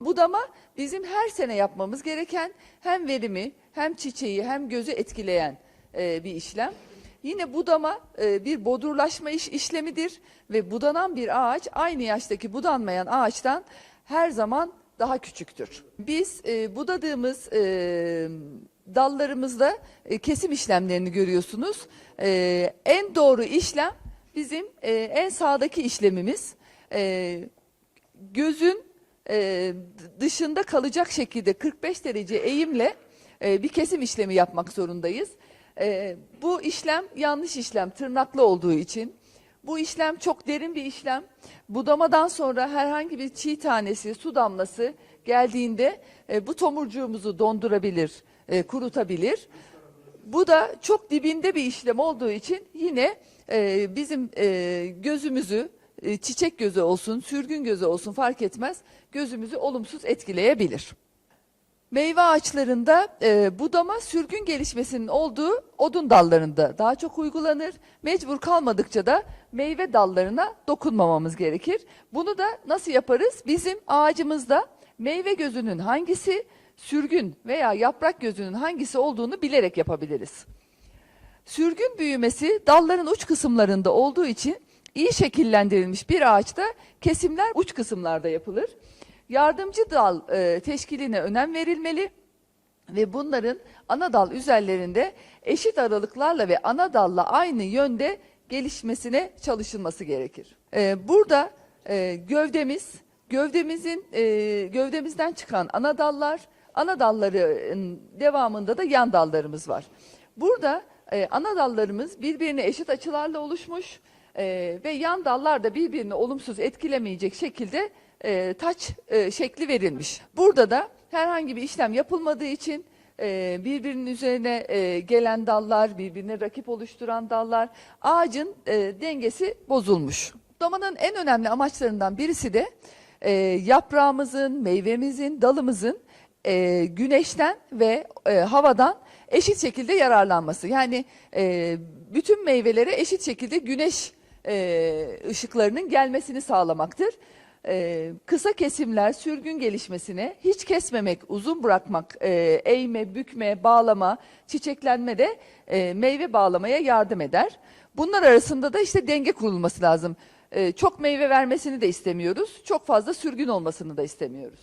Budama bizim her sene yapmamız gereken hem verimi hem çiçeği hem gözü etkileyen e, bir işlem. Yine budama e, bir bodurlaşma iş, işlemidir ve budanan bir ağaç aynı yaştaki budanmayan ağaçtan her zaman daha küçüktür. Biz e, budadığımız e, dallarımızda e, kesim işlemlerini görüyorsunuz. E, en doğru işlem bizim e, en sağdaki işlemimiz. E, gözün e, dışında kalacak şekilde 45 derece eğimle e, bir kesim işlemi yapmak zorundayız. E, bu işlem yanlış işlem, tırnaklı olduğu için. Bu işlem çok derin bir işlem. Budamadan sonra herhangi bir çiğ tanesi, su damlası geldiğinde e, bu tomurcuğumuzu dondurabilir, e, kurutabilir. Bu da çok dibinde bir işlem olduğu için yine e, bizim e, gözümüzü e, çiçek gözü olsun, sürgün gözü olsun fark etmez gözümüzü olumsuz etkileyebilir. Meyve ağaçlarında e, budama sürgün gelişmesinin olduğu odun dallarında daha çok uygulanır. Mecbur kalmadıkça da meyve dallarına dokunmamamız gerekir. Bunu da nasıl yaparız? Bizim ağacımızda meyve gözünün hangisi, sürgün veya yaprak gözünün hangisi olduğunu bilerek yapabiliriz. Sürgün büyümesi dalların uç kısımlarında olduğu için iyi şekillendirilmiş bir ağaçta kesimler uç kısımlarda yapılır. Yardımcı dal e, teşkiline önem verilmeli ve bunların ana dal üzerlerinde eşit aralıklarla ve ana dalla aynı yönde gelişmesine çalışılması gerekir. E, burada e, gövdemiz, gövdemizin e, gövdemizden çıkan ana dallar, ana dalların devamında da yan dallarımız var. Burada e, ana dallarımız birbirine eşit açılarla oluşmuş e, ve yan dallar da birbirini olumsuz etkilemeyecek şekilde e, taç e, şekli verilmiş. Burada da herhangi bir işlem yapılmadığı için e, birbirinin üzerine e, gelen dallar, birbirine rakip oluşturan dallar, ağacın e, dengesi bozulmuş. Budamanın en önemli amaçlarından birisi de e, yaprağımızın, meyvemizin, dalımızın e, güneşten ve e, havadan eşit şekilde yararlanması. Yani e, bütün meyvelere eşit şekilde güneş e, ışıklarının gelmesini sağlamaktır. E, kısa kesimler sürgün gelişmesine hiç kesmemek, uzun bırakmak, e, eğme, bükme, bağlama, çiçeklenme de e, meyve bağlamaya yardım eder. Bunlar arasında da işte denge kurulması lazım. E, çok meyve vermesini de istemiyoruz, çok fazla sürgün olmasını da istemiyoruz.